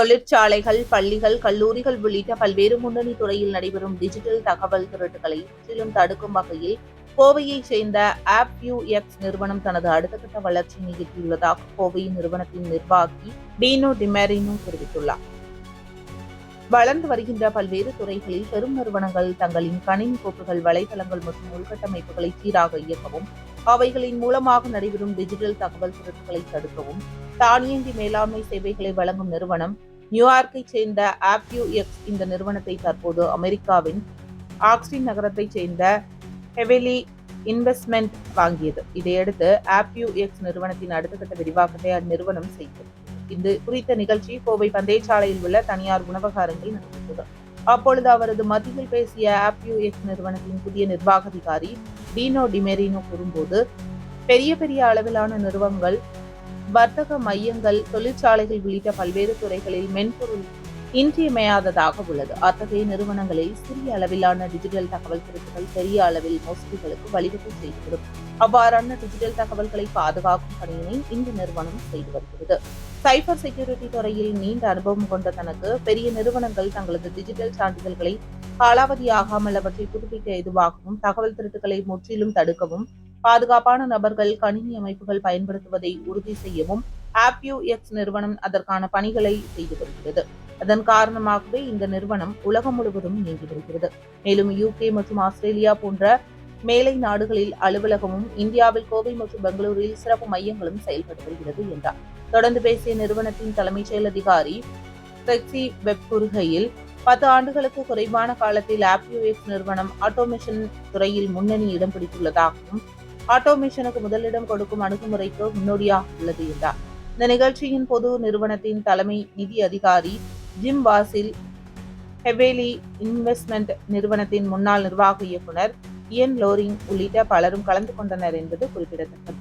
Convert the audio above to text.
தொழிற்சாலைகள் பள்ளிகள் கல்லூரிகள் உள்ளிட்ட பல்வேறு முன்னணி துறையில் நடைபெறும் டிஜிட்டல் தகவல் திருட்டுகளை முற்றிலும் தடுக்கும் வகையில் கோவையைச் சேர்ந்த ஆப் யூ எக்ஸ் நிறுவனம் தனது அடுத்த கட்ட வளர்ச்சி நிகழ்த்தியுள்ளதாக கோவை நிறுவனத்தின் நிர்வாகி டீனோ டிமேரினோ தெரிவித்துள்ளார். வளர்ந்து வருகின்ற பல்வேறு துறைகளில் பெரும் நிறுவனங்கள் தங்களின் கணினி கோப்புகள் வலைதளங்கள் மற்றும் உள்கட்டமைப்புகளை சீராக இயக்கவும் அவைகளின் மூலமாக நடைபெறும் டிஜிட்டல் தகவல் திருட்டுகளை தடுக்கவும் தானியங்கி மேலாண்மை சேவைகளை வழங்கும் நிறுவனம் நியூயார்க்கை சேர்ந்த ஆப்யூ எக்ஸ் இந்த நிறுவனத்தை தற்போது அமெரிக்காவின் ஆக்ஸ்டின் நகரத்தைச் சேர்ந்த ஹெவெலி இன்வெஸ்ட்மெண்ட் வாங்கியது. இதையடுத்து ஆப்யூ எக்ஸ் நிறுவனத்தின் அடுத்த கட்ட விரிவாக்கத்தை அந்நிறுவனம் செய்தது. இந்த குறித்த நிகழ்ச்சி கோவை பந்தயசாலையில் உள்ள தனியார் உணவகாரங்கள் அரங்கில் அப்பொழுது அவரது மத்தியில் பேசிய ஆப்யூ எக்ஸ் நிறுவனத்தின் புதிய நிர்வாக அதிகாரி டீனோ டிமெரினோ கூறும்போது பெரிய பெரிய அளவிலான நிறுவனங்கள் வர்த்தக மையங்கள் தொழிற்சாலைகள் உள்ளிட்ட பல்வேறு துறைகளில் மென்பொருள் இன்றியமையாததாக உள்ளது. அத்தகைய நிறுவனங்களில் சிறிய அளவிலான டிஜிட்டல் தகவல் திருட்டுகள் பெரிய அளவில் மோசடிகளுக்கு வழிவகை செய்துவிடும். அவ்வாறான டிஜிட்டல் தகவல்களை பாதுகாக்கும் பணியினை இந்த நிறுவனம் செய்து வருகிறது. சைபர் செக்யூரிட்டி துறையில் நீண்ட அனுபவம் கொண்ட தனக்கு பெரிய நிறுவனங்கள் தங்களது டிஜிட்டல் சான்றிதழ்களை காலாவதியாகாமல் அவற்றை புதுப்பிக்க எதுவாகவும் தகவல் திருட்டுகளை முற்றிலும் தடுக்கவும் பாதுகாப்பான நபர்கள் கணினி அமைப்புகள் பயன்படுத்துவதை உறுதி செய்யவும் ஆப்யூ எக்ஸ் நிறுவனம் அதற்கான பணிகளை செய்து வருகிறது. அதன் காரணமாகவே இந்த நிறுவனம் உலகம் முழுவதும் இயங்கி வருகிறது. மேலும் யூகே மற்றும் ஆஸ்திரேலியா போன்ற மேலை நாடுகளில் அலுவலகமும் இந்தியாவில் கோவை மற்றும் பெங்களூரில் சிறப்பு மையங்களும் செயல்பட்டு வருகிறது என்றார். தொடர்ந்து பேசிய நிறுவனத்தின் தலைமைச் செயல் அதிகாரி செக்ஸி வெப் கூறுகையில் பத்து ஆண்டுகளுக்கு குறைவான காலத்தில் ஆப்யூ எக்ஸ் நிறுவனம் ஆட்டோமேஷன் துறையில் முன்னணி இடம் பிடித்துள்ளதாகவும் ஆட்டோமேஷனுக்கு முதலிடம் கொடுக்கும் அணுகுமுறைக்கு முன்னோடியாக உள்ளது என்றார். இந்த நிகழ்ச்சியின் பொது நிறுவனத்தின் தலைமை நிதி அதிகாரி ஜிம் வாசில் ஹெவேலி இன்வெஸ்ட்மெண்ட் நிறுவனத்தின் முன்னாள் நிர்வாக இயக்குனர் இயன் லோரிங் உள்ளிட்ட பலரும் கலந்து கொண்டனர் என்பது குறிப்பிடத்தக்கது.